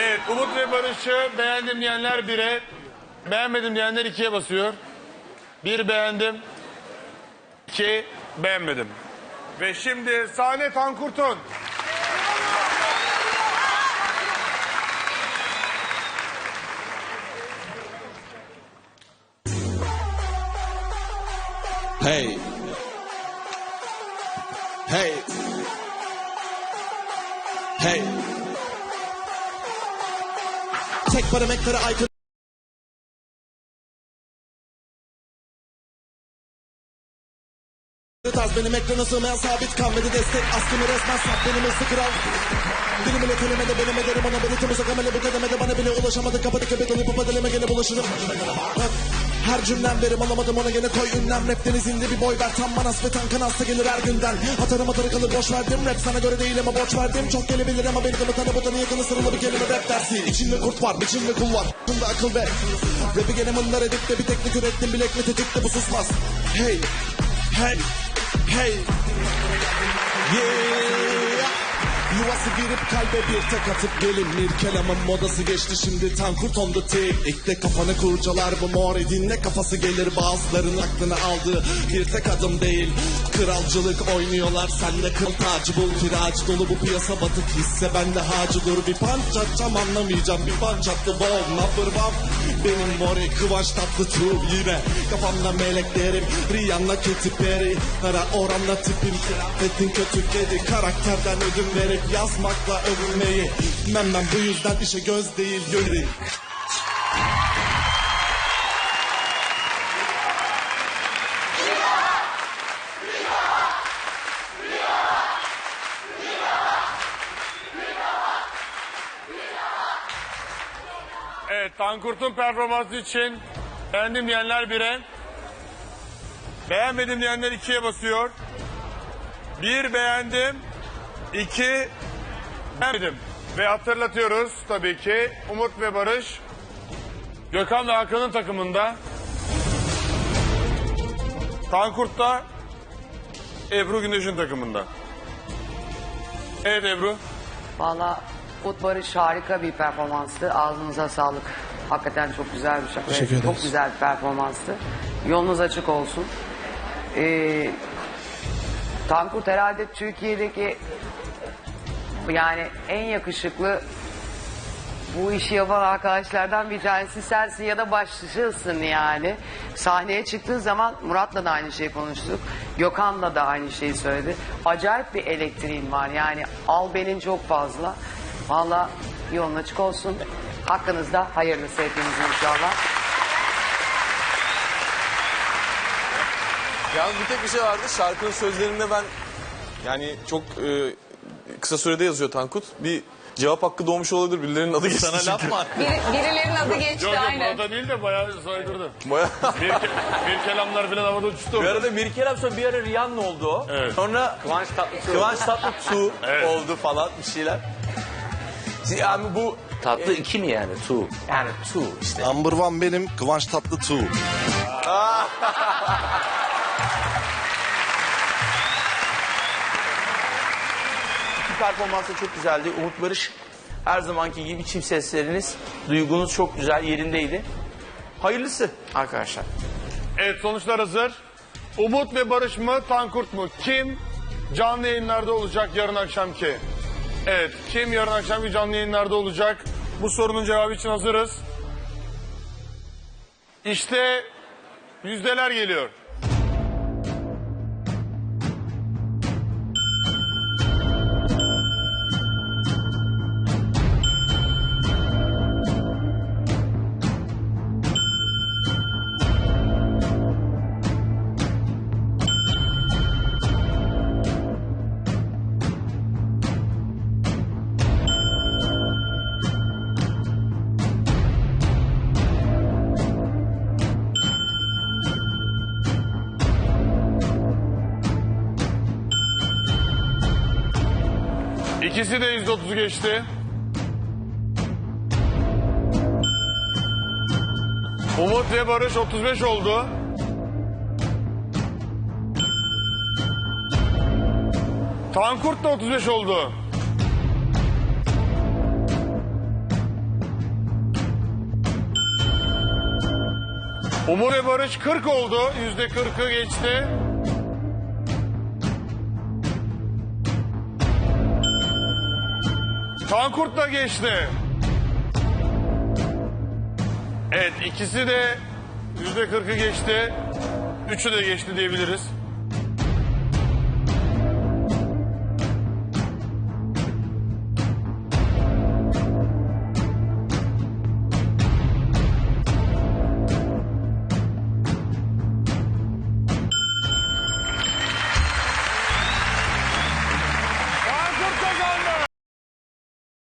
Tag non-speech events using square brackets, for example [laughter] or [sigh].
Evet Umut ve Barış'ı beğendim diyenler 1'e, beğenmedim diyenler 2'ye basıyor. 1 beğendim, 2 beğenmedim. Ve şimdi sahne Tankurt'un. Hey. Hey. Hey. Tek parametre aykırı tarz benim ekrana sığmayan sabit kalmadı destek. Askımı resmen sap benim hızlı kral. Dilim ile kelimede benim ederim. Ona beni tüm uzak amele bu kademede bana bile ulaşamadı. Kapadı köpek olup papadeleme gene bulaşırım Bak, her cümlem verim alamadım ona gene koy ünlem. Rap denizinde bir boy ver. Tam manas ve tankan hasta gelir her günden. Atarım atarı kalır boş verdim. Rap sana göre değil ama borç verdim. Çok gelebilir ama benim de tanı butanı yakını sırılı bir kelime rap dersi. İçinde kurt var biçimde kul var. Bunda akıl ve Rapi gene mındar edip de bir teknik ürettim. Bilek mi tetikte bu susmaz. Hey hey hey. Yeah. Yuvası girip kalbe bir tek atıp gelin Bir kelamın modası geçti şimdi tankurt on the tape İlk kafanı kurcalar bu mor dinle kafası gelir. Bazıların aklını aldığı bir tek adım değil. Kralcılık oynuyorlar sen de kıl tacı bul. Kiracı dolu bu piyasa batık hisse bende hacı dur. Bir punch atacağım anlamayacağım. Bir punch attı bol Number one benim mori kıvanç tatlı tuğ yine. Kafamda meleklerim Rihanna Katy Perry. Kara oranla tipim kıyafetin kötü kedi. Karakterden ödün verip yazmakla övünmeyi. Ben ben bu yüzden işe göz değil gönül Evet Tankurt'un performansı için beğendim diyenler 1'e, beğenmedim diyenler 2'ye basıyor. 1 beğendim, 2 beğenmedim. Ve hatırlatıyoruz tabii ki Umut ve Barış Gökhan ve Hakan'ın takımında. Tankurt da Ebru Güneş'in takımında. Evet Ebru. Valla Barış harika bir performanstı. Ağzınıza sağlık. Hakikaten çok güzel bir şaka. Teşekkür Çok ederiz. güzel bir performanstı. Yolunuz açık olsun. Ee, Tankurt herhalde Türkiye'deki yani en yakışıklı bu işi yapan arkadaşlardan bir tanesi sensin ya da başlısın yani. Sahneye çıktığın zaman Murat'la da aynı şeyi konuştuk. Gökhan'la da aynı şeyi söyledi. Acayip bir elektriğin var yani albenin çok fazla. Valla yolun açık olsun. Hakkınızda hayırlısı hepinizin inşallah. Yalnız bir tek bir şey vardı. Şarkının sözlerinde ben yani çok e, kısa sürede yazıyor Tankut. Bir cevap hakkı doğmuş olabilir. Birilerinin adı geçti Sana laf mı? Bir, birilerinin adı geçti Yok yok aynen. burada değil de bayağı saydırdı. Baya- Bir, ke- bir kelamlar falan havada uçtu. Bir arada bir kere sonra bir ara Rihanna oldu o. Evet. Sonra Kıvanç Tatlıtuğ, Kıvanç Tatlıtuğ Evet. oldu falan bir şeyler. [laughs] Yani bu Tatlı iki mi yani? Two. yani tu işte. Number one benim Kıvanç Tatlı Tuğ İki performans da çok güzeldi. Umut Barış her zamanki gibi çift sesleriniz, duygunuz çok güzel yerindeydi. Hayırlısı arkadaşlar. Evet sonuçlar hazır. Umut ve Barış mı, Tankurt mu? Kim canlı yayınlarda olacak yarın akşamki? Evet, kim yarın akşamki canlı yayınlarda olacak? Bu sorunun cevabı için hazırız. İşte yüzdeler geliyor. İkisi de 130'u geçti. Umut ve Barış 35 oldu. Tankurt da 35 oldu. Umur ve Barış 40 oldu. Yüzde 40'ı geçti. Tankurt da geçti. Evet ikisi de yüzde 40'ı geçti. Üçü de geçti diyebiliriz.